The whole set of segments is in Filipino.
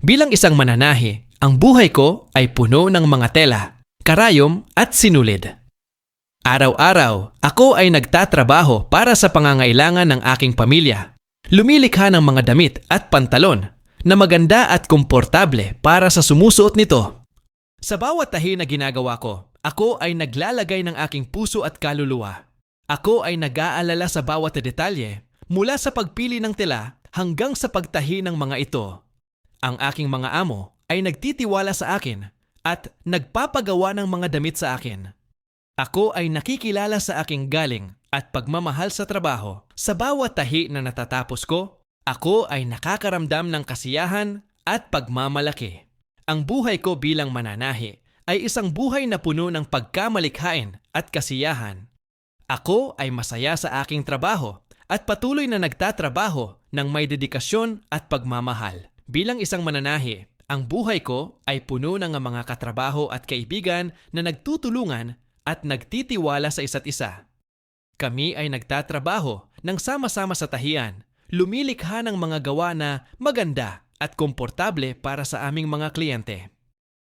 Bilang isang mananahi, ang buhay ko ay puno ng mga tela, karayom at sinulid. Araw-araw, ako ay nagtatrabaho para sa pangangailangan ng aking pamilya. Lumilikha ng mga damit at pantalon na maganda at komportable para sa sumusuot nito. Sa bawat tahi na ginagawa ko, ako ay naglalagay ng aking puso at kaluluwa. Ako ay nag-aalala sa bawat detalye mula sa pagpili ng tela hanggang sa pagtahi ng mga ito. Ang aking mga amo ay nagtitiwala sa akin at nagpapagawa ng mga damit sa akin. Ako ay nakikilala sa aking galing at pagmamahal sa trabaho. Sa bawat tahi na natatapos ko, ako ay nakakaramdam ng kasiyahan at pagmamalaki. Ang buhay ko bilang mananahi ay isang buhay na puno ng pagkamalikhain at kasiyahan. Ako ay masaya sa aking trabaho at patuloy na nagtatrabaho ng may dedikasyon at pagmamahal. Bilang isang mananahi, ang buhay ko ay puno ng mga katrabaho at kaibigan na nagtutulungan at nagtitiwala sa isa't isa. Kami ay nagtatrabaho ng sama-sama sa tahian, lumilikha ng mga gawa na maganda at komportable para sa aming mga kliyente.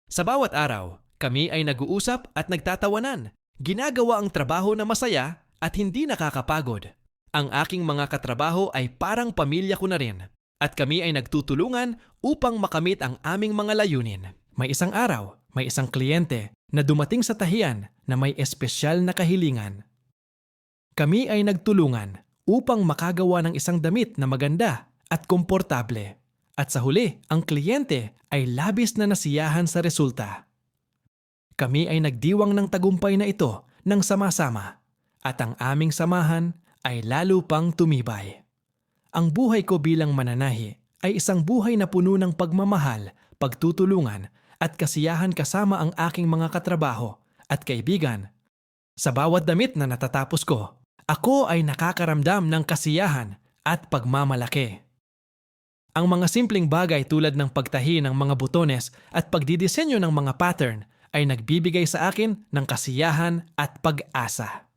Sa bawat araw, kami ay nag-uusap at nagtatawanan. Ginagawa ang trabaho na masaya at hindi nakakapagod. Ang aking mga katrabaho ay parang pamilya ko na rin at kami ay nagtutulungan upang makamit ang aming mga layunin. May isang araw, may isang kliyente na dumating sa tahian na may espesyal na kahilingan. Kami ay nagtulungan upang makagawa ng isang damit na maganda at komportable. At sa huli, ang kliyente ay labis na nasiyahan sa resulta. Kami ay nagdiwang ng tagumpay na ito ng sama-sama at ang aming samahan ay lalo pang tumibay. Ang buhay ko bilang mananahi ay isang buhay na puno ng pagmamahal, pagtutulungan at kasiyahan kasama ang aking mga katrabaho at kaibigan. Sa bawat damit na natatapos ko, ako ay nakakaramdam ng kasiyahan at pagmamalaki. Ang mga simpleng bagay tulad ng pagtahi ng mga butones at pagdidisenyo ng mga pattern ay nagbibigay sa akin ng kasiyahan at pag-asa.